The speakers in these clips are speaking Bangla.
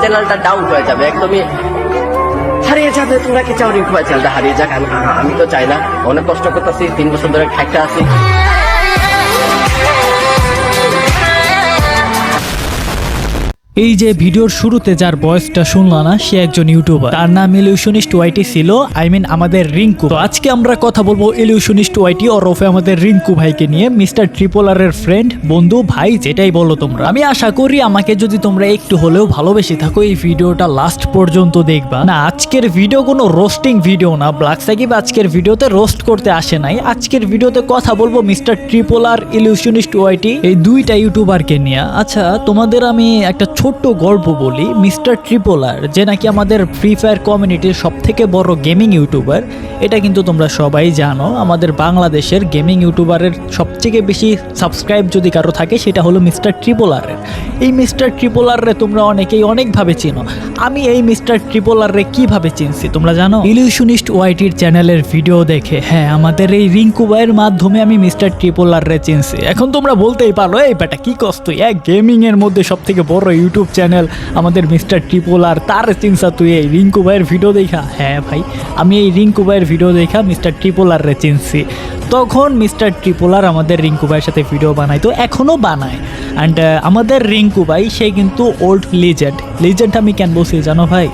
চ্যানেলটা ডাউন হয়ে যাবে, একদমই হারিয়ে যাবে। তোমরা কি চাও রিঙ্কু চ্যানেলটা হারিয়ে যাক, আমি আমি তো চাই না। অনেক কষ্ট করতেছি, তিন বছর ধরে খাইতে আছি। এই যে ভিডিওর শুরুতে যার বয়সটা শুনলো না, সে একজন ইউটিউবার। তার নাম ইলিউশনিস্ট ওয়াইটি ছিল আই মিন আমাদের রিঙ্কু। তো আজকে আমরা কথা বলব ইলিউশনিস্ট ওয়াইটি ওরফে আমাদের রিঙ্কু ভাইকে নিয়ে, মিস্টার ট্রিপোলারের ফ্রেন্ড বন্ধু, ভাই, যেটাই বলো তোমরা। আমি আশা করি আমাকে যদি তোমরা একটু হলেও ভালোবেসে থাকো, এই ভিডিওটা লাস্ট পর্যন্ত দেখবা। না, আজকের ভিডিও কোনো রোস্টিং ভিডিও না। ব্ল্যাক সাকিব আজকের ভিডিওতে রোস্ট করতে আসে নাই। আজকের ভিডিওতে কথা বলব মিস্টার ট্রিপোলার ইলিউশনিস্ট ওয়াইটি এই দুইটা ইউটিউবারকে নিয়ে। আচ্ছা তোমাদের আমি একটা ছোট্ট গল্প বলি, মিস্টার ট্রিপোলার, যে নাকি আমাদের ফ্রি ফায়ার কমিউনিটির সব থেকে বড় গেমিং ইউটিউবার এটা কিন্তু তোমরা সবাই জানো, আমাদের বাংলাদেশের গেমিং ইউটিউবারের সবথেকে বেশি সাবস্ক্রাইব যদি কারও থাকে, সেটা হলো মিস্টার ট্রিপোলারের এই মিস্টার ট্রিপোলাররে তোমরা অনেকেই অনেকভাবে চিনো। আমি এই মিস্টার ট্রিপোলাররে কীভাবে চিনছি, তোমরা জানো? ইলিউশনিস্ট ওয়াইটির চ্যানেলের ভিডিও দেখে হ্যাঁ আমাদের এই রিঙ্কু ভাইয়ের মাধ্যমে আমি মিস্টার ট্রিপোলাররে চিনছি। এখন তোমরা বলতেই পারো, এই বেটা কি কষ্ট এক গেমিংয়ের মধ্যে সব থেকে বড় ইউটিউব চ্যানেল আমাদের মিস্টার ট্রিপল ট্রিপোলার তার চিনসা তুই এই রিঙ্কু ভাইয়ের ভিডিও দেখা? হ্যাঁ ভাই, আমি এই রিঙ্কু ভাইয়ের ভিডিও দেখা মিস্টার ট্রিপল আর রে চিনছি। তখন মিস্টার ট্রিপল আর আমাদের রিঙ্কু ভাইয়ের সাথে ভিডিও বানাইতো এখনও বানায়। অ্যান্ড আমাদের রিঙ্কু ভাই, সে কিন্তু ওল্ড লিজেন্ড লিজেন্ড আমি কেন বলছি জানো ভাই?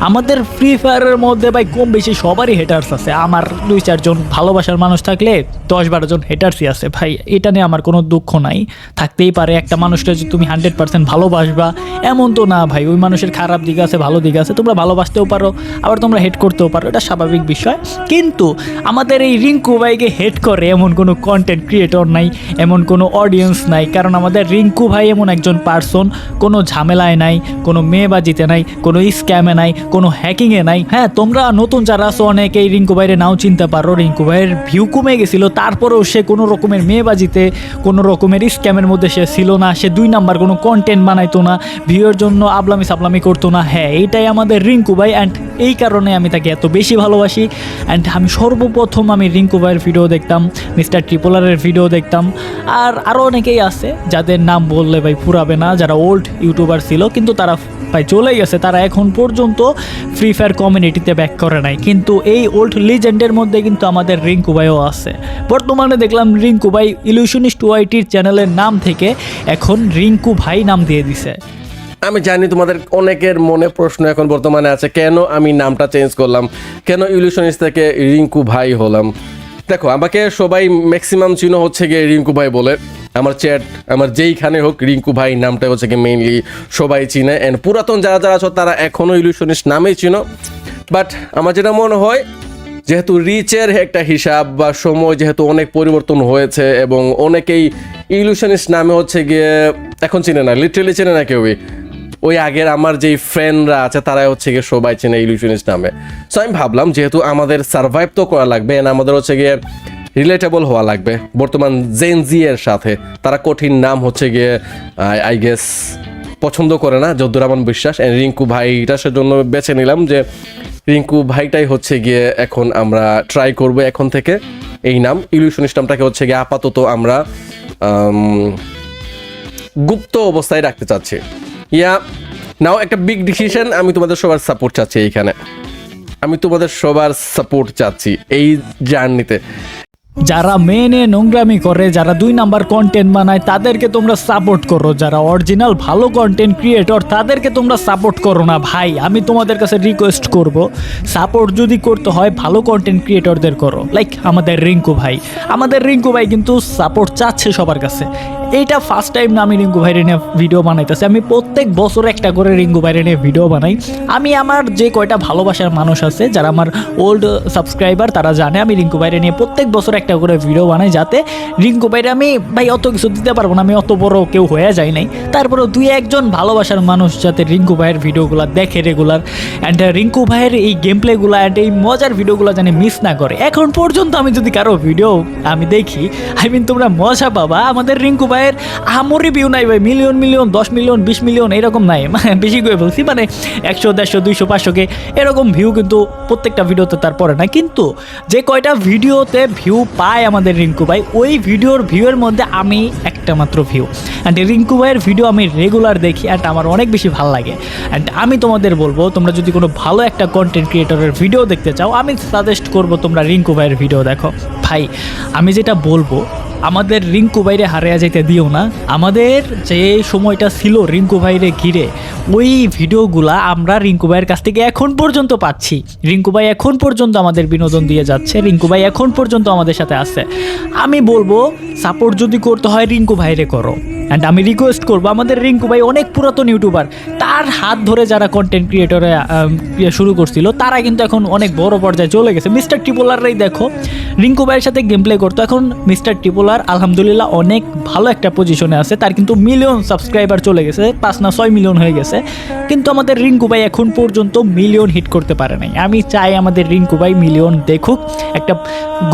আমাদের ফ্রি ফায়ারের মধ্যে ভাই কম বেশি সবারই হেটার্স আছে। আমার দুই চারজন ভালোবাসার মানুষ থাকলে দশ, বারো জন হেটার্সই আছে। ভাই, এটা নিয়ে আমার কোনো দুঃখ নাই। থাকতেই পারে একটা মানুষটা যে তুমি হান্ড্রেড পার্সেন্ট ভালোবাসবা। এমন তো না ভাই, ওই মানুষের খারাপ দিক আছে, ভালো দিক আছে। তোমরা ভালোবাসতেও পারো, আবার তোমরা হেড করতেও পারো। এটা স্বাভাবিক বিষয়। কিন্তু আমাদের এই রিঙ্কু ভাইকে হেড করে এমন কোনো কন্টেন্ট ক্রিয়েটর নাই, এমন কোনো অডিয়েন্স নাই। কারণ আমাদের রিঙ্কু ভাই এমন একজন পার্সন কোনো ঝামেলায় নাই, কোনো মেয়েবাজিতে নাই, কোনো স্ক্যামে নাই, কোনো হ্যাকিংয়ে নাই। হ্যাঁ তোমরা নতুন যারা আছো অনেকে এই রিঙ্কু ভাইয়ের নাও চিনতে পারো। রিঙ্কু ভাইয়ের ভিউ কমে গেছিল, তারপরেও সে কোনো রকমের মেয়ে মেয়েবাজিতে, কোনো রকমের স্ক্যামের মধ্যে সে ছিল না, সে দুই নাম্বার কোনো কন্টেন্ট বানাইতো না ভিউয়ের জন্য আবলামি সাবলামি করতো না। হ্যাঁ এইটাই আমাদের রিঙ্কু ভাই অ্যান্ড এই কারণে আমি তাকে এত বেশি ভালোবাসি। অ্যান্ড আমি সর্বপ্রথম আমি রিঙ্কু ভাইয়ের ভিডিও দেখতাম, মিস্টার ট্রিপোলারের ভিডিও দেখতাম। আর আরও অনেকেই আছে, যাদের নাম বললে ভাই ফুরাবে না, যারা ওল্ড ইউটিউবার ছিল, কিন্তু তারা ভাই চলে গেছে। তারা এখন পর্যন্ত ফ্রি ফায়ার কমিউনিটিতে ব্যাক করে নাই। কিন্তু এই ওল্ড লিজেন্ডের মধ্যে কিন্তু আমাদের রিঙ্কু ভাইও আছে। বর্তমানে দেখলাম রিঙ্কু ভাই ইলিউশনিস্ট ওয়াইটির চ্যানেলের নাম থেকে এখন রিঙ্কু ভাই নাম দিয়ে দিছে। আমি জানি তোমাদের অনেকের মনে প্রশ্ন এখন বর্তমানে আছে, কেন আমি নামটা চেঞ্জ করলাম? কেন ইলিউশনিস্ট থেকে রিঙ্কু ভাই হলাম? দেখো, আমাকে সবাই ম্যাক্সিমাম চিনো হচ্ছে গিয়ে রিঙ্কু ভাই বলে। আমার চ্যাট আমার যেইখানে হোক রিঙ্কু ভাই নামটা হচ্ছে গিয়ে মেইনলি সবাই চিনে। অ্যান্ড পুরাতন যারা যারা আছো, তারা এখনও ইলিউশনিস্ট নামেই চিনো। বাট আমার যেটা মনে হয়, যেহেতু রিচের একটা হিসাব বা সময় যেহেতু অনেক পরিবর্তন হয়েছে এবং অনেকেই ইলিউশনিস্ট নামে হচ্ছে গিয়ে এখন চিনে না লিটারেলি চেনে না কেউই। ওই আগের আমার যেই ফ্রেন্ডরা আছে, তারাই হচ্ছে গিয়ে সবাই চেনে ইলিউশনিস্ট নামে। সো আমি ভাবলাম যেহেতু আমাদের সার্ভাইভ তো করা লাগবে and আমাদের হচ্ছে গিয়ে রিলেটেবল হওয়া লাগবে, বর্তমান জেন জি এর সাথে, তারা কঠিন নাম হচ্ছে গিয়ে আই গেস পছন্দ করে না, যদ্দুর আমার বিশ্বাস and রিঙ্কু ভাইটা সেজন্য বেছে নিলাম যে রিঙ্কু ভাইটাই হচ্ছে গিয়ে এখন আমরা ট্রাই করব এখন থেকে এই নাম। ইলিউশনিস্ট নামটাকে হচ্ছে গিয়ে আপাতত আমরা গুপ্ত অবস্থায় রাখতে চাচ্ছি। ইয়া নাও একটা বিগ ডিসিশন আমি তোমাদের সবার সাপোর্ট চাচ্ছি এইখানে। আমি তোমাদের সবার সাপোর্ট চাচ্ছি এই জার্নিতে যারা মেনে নোংরামি করে, যারা দুই নাম্বার কন্টেন্ট বানায়, তাদেরকে তোমরা সাপোর্ট করো। যারা অরিজিনাল ভালো কন্টেন্ট ক্রিয়েটর তাদেরকে তোমরা সাপোর্ট করো না। ভাই, আমি তোমাদের কাছে রিকোয়েস্ট করব সাপোর্ট যদি করতে হয়, ভালো কন্টেন্ট ক্রিয়েটরদের করো। লাইক আমাদের রিঙ্কু ভাই। আমাদের রিঙ্কু ভাই কিন্তু সাপোর্ট চাচ্ছে সবার কাছে। এইটা ফার্স্ট টাইম না আমি রিঙ্কু ভাইরে নিয়ে ভিডিও বানাইতেছি। আমি প্রত্যেক বছর একটা করে রিঙ্কু ভাইরে নিয়ে ভিডিও বানাই। আমি আমার যে কয়টা ভালোবাসার মানুষ আছে, যারা আমার ওল্ড সাবস্ক্রাইবার তারা জানে আমি রিঙ্কু ভাইরে নিয়ে প্রত্যেক বছর একটা করে ভিডিও বানাই যাতে রিঙ্কু ভাইরে আমি, ভাই, অত কিছু দিতে পারব না, আমি অত বড় কেউ হয়ে যাই নাই। তারপরেও দুই একজন ভালোবাসার মানুষ যাতে রিঙ্কু ভাইয়ের ভিডিওগুলো দেখে রেগুলার অ্যান্ড রিঙ্কু ভাইয়ের এই গেম প্লেগুলো অ্যান্ড এই মজার ভিডিওগুলো যেন মিস না করে। এখন পর্যন্ত আমি যদি কারও ভিডিও আমি দেখি আই মিন তোমরা মজা পাবা। আমাদের রিঙ্কু ভাইয়ের ভাইয়ের আমরি ভিউ নাই ভাই। মিলিয়ন মিলিয়ন দশ মিলিয়ন বিশ মিলিয়ন এরকম নাই। মানে বেশি করে বলছি মানে একশো, দেড়শো, দুইশো পাঁচশোকে এরকম ভিউ কিন্তু প্রত্যেকটা ভিডিওতে তারপরে না। কিন্তু যে কয়টা ভিডিওতে ভিউ পায় আমাদের রিঙ্কু ভাই, ওই ভিডিওর ভিউয়ের মধ্যে আমি একটা মাত্র ভিউ অ্যান্ড রিঙ্কু ভাইয়ের ভিডিও আমি রেগুলার দেখি অ্যান্ড আমার অনেক বেশি ভালো লাগে। অ্যান্ড আমি তোমাদের বলব, তোমরা যদি কোনো ভালো একটা কন্টেন্ট ক্রিয়েটরের ভিডিও দেখতে চাও, আমি সাজেস্ট করব তোমরা রিঙ্কু ভাইয়ের ভিডিও দেখো। ভাই, আমি যেটা বলব, আমাদের রিঙ্কু বাইরে হারিয়ে যেতে দিও না। আমাদের যে সময়টা ছিল রিঙ্কু ভাইরে ঘিরে, ওই ভিডিওগুলা আমরা রিঙ্কু ভাইয়ের কাছ থেকে এখন পর্যন্ত পাচ্ছি। রিঙ্কু ভাই এখন পর্যন্ত আমাদের বিনোদন দিয়ে যাচ্ছে, রিঙ্কু ভাই এখন পর্যন্ত আমাদের সাথে আছে। আমি বলব সাপোর্ট যদি করতে হয় রিঙ্কু ভাইরে করো। অ্যান্ড আমি রিকোয়েস্ট করব, আমাদের রিঙ্কু ভাই অনেক পুরাতন ইউটিউবার তার হাত ধরে যারা কন্টেন্ট ক্রিয়েটরে শুরু করছিল, তারা কিন্তু এখন অনেক বড় পর্যায়ে চলে গেছে। মিস্টার টিপোলাররাই দেখো, রিঙ্কু ভাইয়ের সাথে গেম প্লে করতো। এখন মিস্টার টিপোলার আলহামদুলিল্লাহ অনেক ভালো একটা পজিশনে আছে। তার কিন্তু মিলিয়ন সাবস্ক্রাইবার চলে গেছে, পাঁচ না ছয় মিলিয়ন হয়ে গেছে। কিন্তু আমাদের রিঙ্কু ভাই এখন পর্যন্ত মিলিয়ন হিট করতে পারে নাই। আমি চাই আমাদের রিঙ্কু ভাই মিলিয়ন দেখুক। একটা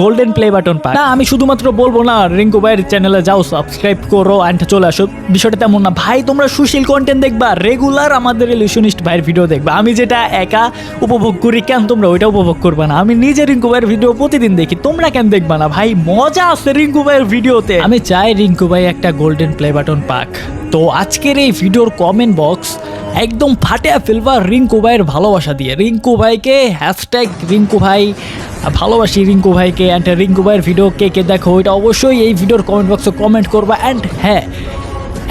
গোল্ডেন প্লে বাটন পায় না, আমি শুধুমাত্র বলব না, রিঙ্কু ভাইয়ের চ্যানেলে যাও সাবস্ক্রাইব করো অ্যান্ড চলে আসো বিষয়টা তেমন না। ভাই, তোমরা সুশীল কন্টেন্ট দেখবা রেগুলার আমাদের ইলিউশনিস্ট ভাইয়ের ভিডিও দেখবে। আমি যেটা একা উপভোগ করি, কেন তোমরা ওইটা উপভোগ করবে না? আমি নিজে রিঙ্কু ভাইয়ের ভিডিও প্রতিদিন দেখি, তোমরা কেন দেখবে না? ভাই, মজা আছে রিঙ্কু ভাইয়ের ভিডিওতে আমি চাই রিঙ্কু ভাই একটা গোল্ডেন প্লে বাটন পাক। তো আজকের এই ভিডিওর কমেন্ট বক্স একদম ফাটে ফেলবা রিঙ্কু ভাইয়ের ভালোবাসা দিয়ে। রিঙ্কু ভাইকে হ্যাশট্যাগ রিঙ্কু ভাই, ভালোবাসি রিঙ্কু ভাইকে। অ্যান্ড রিঙ্কু ভাইয়ের ভিডিও কে কে দেখো, ওইটা অবশ্যই এই ভিডিওর কমেন্ট বক্সে কমেন্ট করবা। অ্যান্ড হ্যাঁ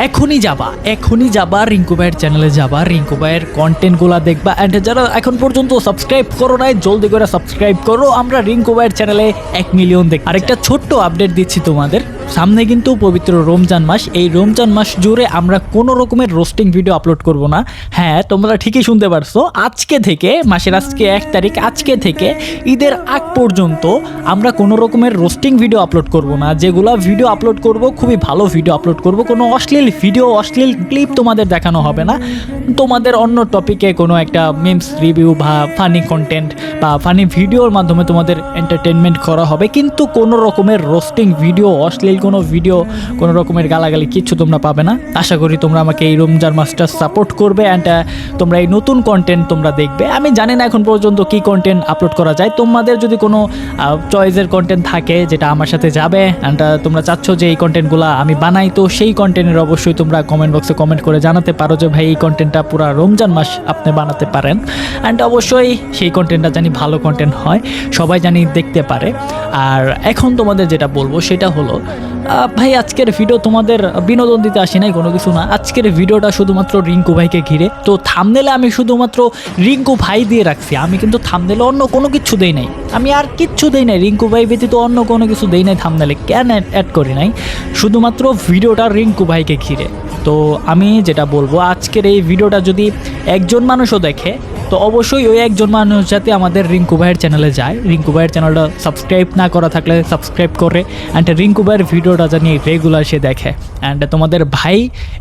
এখনই যাবা এখনই যাবা, রিঙ্কু ভাইয়ের চ্যানেলে যাবা, রিঙ্কু ভাইয়ের কন্টেন্টগুলো দেখবা অ্যান্ড যারা এখন পর্যন্ত সাবস্ক্রাইব করো নাই, জলদি করে সাবস্ক্রাইব করো। আমরা রিঙ্কু ভাইয়ের চ্যানেলে এক মিলিয়ন দেখ আরেকটা ছোট্ট আপডেট দিচ্ছি তোমাদের। সামনে কিন্তু পবিত্র রমজান মাস। এই রমজান মাস জুড়ে আমরা কোনো রকমের রোস্টিং ভিডিও আপলোড করব না। হ্যাঁ তোমরা ঠিকই শুনতে পারছ। আজকে থেকে, মাসের আজকে এক তারিখ, আজকে থেকে ঈদের আগ পর্যন্ত আমরা কোনো রকমের রোস্টিং ভিডিও আপলোড করব না। যেগুলো ভিডিও আপলোড করব, খুবই ভালো ভিডিও আপলোড করব। কোনো অশ্লীল ভিডিও অশ্লীল ক্লিপ তোমাদের দেখানো হবে না। তোমাদের অন্য টপিকে কোনো একটা মিমস রিভিউ বা ফানি কন্টেন্ট বা ফানি ভিডিওর মাধ্যমে তোমাদের এন্টারটেনমেন্ট করা হবে। কিন্তু কোনো রকমের রোস্টিং ভিডিও অশ্লীল কোনো ভিডিও কোনো রকমের গালাগালি কিচ্ছু তোমরা পাবে না। আশা করি তোমরা আমাকে এই রমজান মাসটা সাপোর্ট করবে অ্যান্ড তোমরা এই নতুন কন্টেন্ট তোমরা দেখবে। আমি জানি না এখন পর্যন্ত কি কন্টেন্ট আপলোড করা যায়। তোমাদের যদি কোনো চয়েসের কন্টেন্ট থাকে যেটা আমার সাথে যাবে অ্যান্ড তোমরা চাচ্ছ যে এই কন্টেন্টগুলো আমি বানাই, তো সেই কন্টেন্টের অবশ্যই তোমরা কমেন্ট বক্সে কমেন্ট করে জানাতে পারো যে ভাই এই কন্টেন্টটা পুরো রমজান মাস আপনি বানাতে পারেন। অ্যান্ড অবশ্যই সেই কন্টেন্টটা জানি ভালো কন্টেন্ট হয়, সবাই জানি দেখতে পারে। আর এখন তোমাদের যেটা বলব সেটা হলো ভাই, আজকের ভিডিও তোমাদের বিনোদন দিতে আসি নাই, কোনো কিছু না। আজকের ভিডিওটা শুধুমাত্র রিঙ্কু ভাইকে ঘিরে। তো থামনেলে আমি শুধুমাত্র রিঙ্কু ভাই দিয়ে রাখছি। আমি কিন্তু থামনেলে অন্য কোনো কিছু দেই নাই। আমি আর কিচ্ছু দেই নাই। রিঙ্কু ভাই ব্যতীত অন্য কোনো কিছু দেই নাই থামনেলে কেন অ্যাড করি নাই? শুধুমাত্র ভিডিওটা রিঙ্কু ভাইকে ঘিরে। তো আমি যেটা বলব, আজকের এই ভিডিওটা যদি একজন মানুষও দেখে তো অবশ্যই ওই একজন মানুষ যাতে আমাদের রিঙ্কু ভাইয়ের চ্যানেলে যায়। রিঙ্কু ভাইয়ের চ্যানেলটা সাবস্ক্রাইব না করা থাকলে সাবস্ক্রাইব করে অ্যান্ড রিঙ্কু ভাইয়ের ভিডিওটা জানি রেগুলার সে দেখে। অ্যান্ড তোমাদের ভাই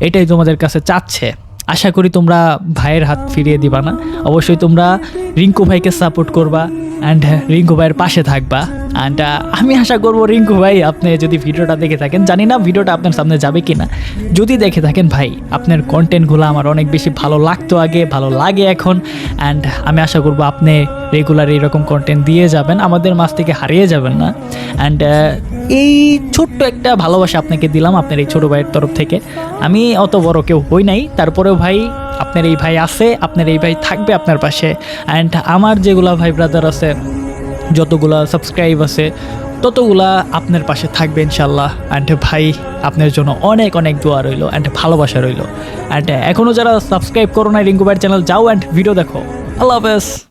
এটাই তোমাদের কাছে চাচ্ছে। আশা করি তোমরা ভাইয়ের হাত ফিরিয়ে দিবা না। অবশ্যই তোমরা রিঙ্কু ভাইকে সাপোর্ট করবা অ্যান্ড রিঙ্কু ভাইয়ের পাশে থাকবা। অ্যান্ড আমি আশা করব রিঙ্কু ভাই আপনি যদি ভিডিওটা দেখে থাকেন, জানি না ভিডিওটা আপনার সামনে যাবে কি না যদি দেখে থাকেন ভাই, আপনার কন্টেন্টগুলো আমার অনেক বেশি ভালো লাগতো আগে, ভালো লাগে এখন। অ্যান্ড আমি আশা করব আপনি রেগুলার এরকম কন্টেন্ট দিয়ে যাবেন, আমাদের মাছ থেকে হারিয়ে যাবেন না। অ্যান্ড এই ছোট্ট একটা ভালোবাসা আপনাকে দিলাম আপনার এই ছোটো ভাইয়ের তরফ থেকে। আমি অত বড় কেউ হই নাই, তারপরেও ভাই, আপনার এই ভাই আছে, আপনার এই ভাই থাকবে আপনার পাশে। অ্যান্ড আমার যেগুলা ভাই ব্রাদার আছে, যতগুলা সাবস্ক্রাইব আছে, ততগুলা আপনার পাশে থাকবে ইনশাল্লাহ অ্যান্ড ভাই, আপনার জন্য অনেক অনেক দোয়া রইল অ্যান্ড ভালোবাসা রইল। অ্যান্ড এখনও যারা সাবস্ক্রাইব করো না রিঙ্কু ভাইয়ের চ্যানেল যাও অ্যান্ড ভিডিও দেখো। আল্লাহ হাফেজ।